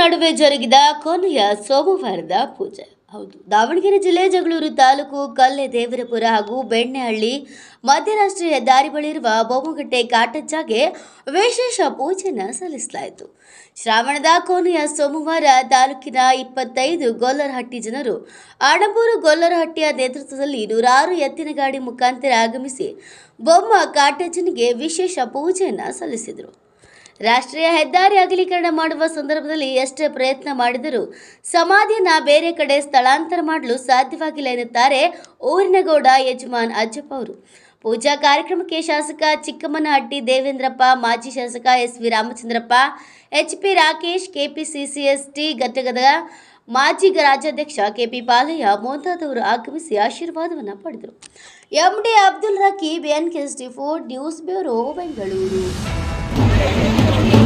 ನಡುವೆ ಜರುಗಿದ ಕೊನೆಯ ಸೋಮವಾರದ ಪೂಜೆ. ಹೌದು, ದಾವಣಗೆರೆ ಜಿಲ್ಲೆ ಜಗಳೂರು ತಾಲೂಕು ಕಲ್ಲೆ ದೇವರಪುರ ಹಾಗೂ ಬೆಣ್ಣೆಹಳ್ಳಿ ಮಧ್ಯರಾಷ್ಟ್ರೀಯ ದಾರಿ ಬಳಿರುವ ಬೊಮ್ಮಗಟ್ಟೆ ಕಾಟಜ್ಜಾಗೆ ವಿಶೇಷ ಪೂಜೆಯನ್ನು ಸಲ್ಲಿಸಲಾಯಿತು. ಶ್ರಾವಣದ ಕೊನೆಯ ಸೋಮವಾರ ತಾಲೂಕಿನ ಇಪ್ಪತ್ತೈದು ಗೊಲ್ಲರಹಟ್ಟಿ ಜನರು ಆಡಂಬೂರು ಗೊಲ್ಲರಹಟ್ಟಿಯ ನೇತೃತ್ವದಲ್ಲಿ ನೂರಾರು ಎತ್ತಿನ ಗಾಡಿ ಮುಖಾಂತರ ಆಗಮಿಸಿ ಬೊಮ್ಮ ಕಾಟಜ್ಜನಿಗೆ ವಿಶೇಷ ಪೂಜೆಯನ್ನು ಸಲ್ಲಿಸಿದರು. ರಾಷ್ಟ್ರೀಯ ಹೆದ್ದಾರಿ ಅಗಲೀಕರಣ ಮಾಡುವ ಸಂದರ್ಭದಲ್ಲಿ ಎಷ್ಟೇ ಪ್ರಯತ್ನ ಮಾಡಿದರೂ ಸಮಾಧಿಯನ್ನ ಬೇರೆ ಕಡೆ ಸ್ಥಳಾಂತರ ಮಾಡಲು ಸಾಧ್ಯವಾಗಿಲ್ಲ ಎನ್ನುತ್ತಾರೆ ಊರಿನಗೌಡ ಯಜಮಾನ್ ಅಜ್ಜಪ್ಪ ಅವರು. ಪೂಜಾ ಕಾರ್ಯಕ್ರಮಕ್ಕೆ ಶಾಸಕ ಚಿಕ್ಕಮ್ಮನಹಟ್ಟಿ ದೇವೇಂದ್ರಪ್ಪ, ಮಾಜಿ ಶಾಸಕ S V Ramachandrappa, H P Rakesh KPCC S T ಘಟಕದ ಮಾಜಿ ರಾಜ್ಯಾಧ್ಯಕ್ಷ ಕೆಪಿ ಬಾಲಯ್ಯ ಮುಂತಾದವರು ಆಗಮಿಸಿ ಆಶೀರ್ವಾದವನ್ನು ಪಡೆದರು. MD Abdul Rakeeb, N K four news bureau, Bengaluru. Thank you.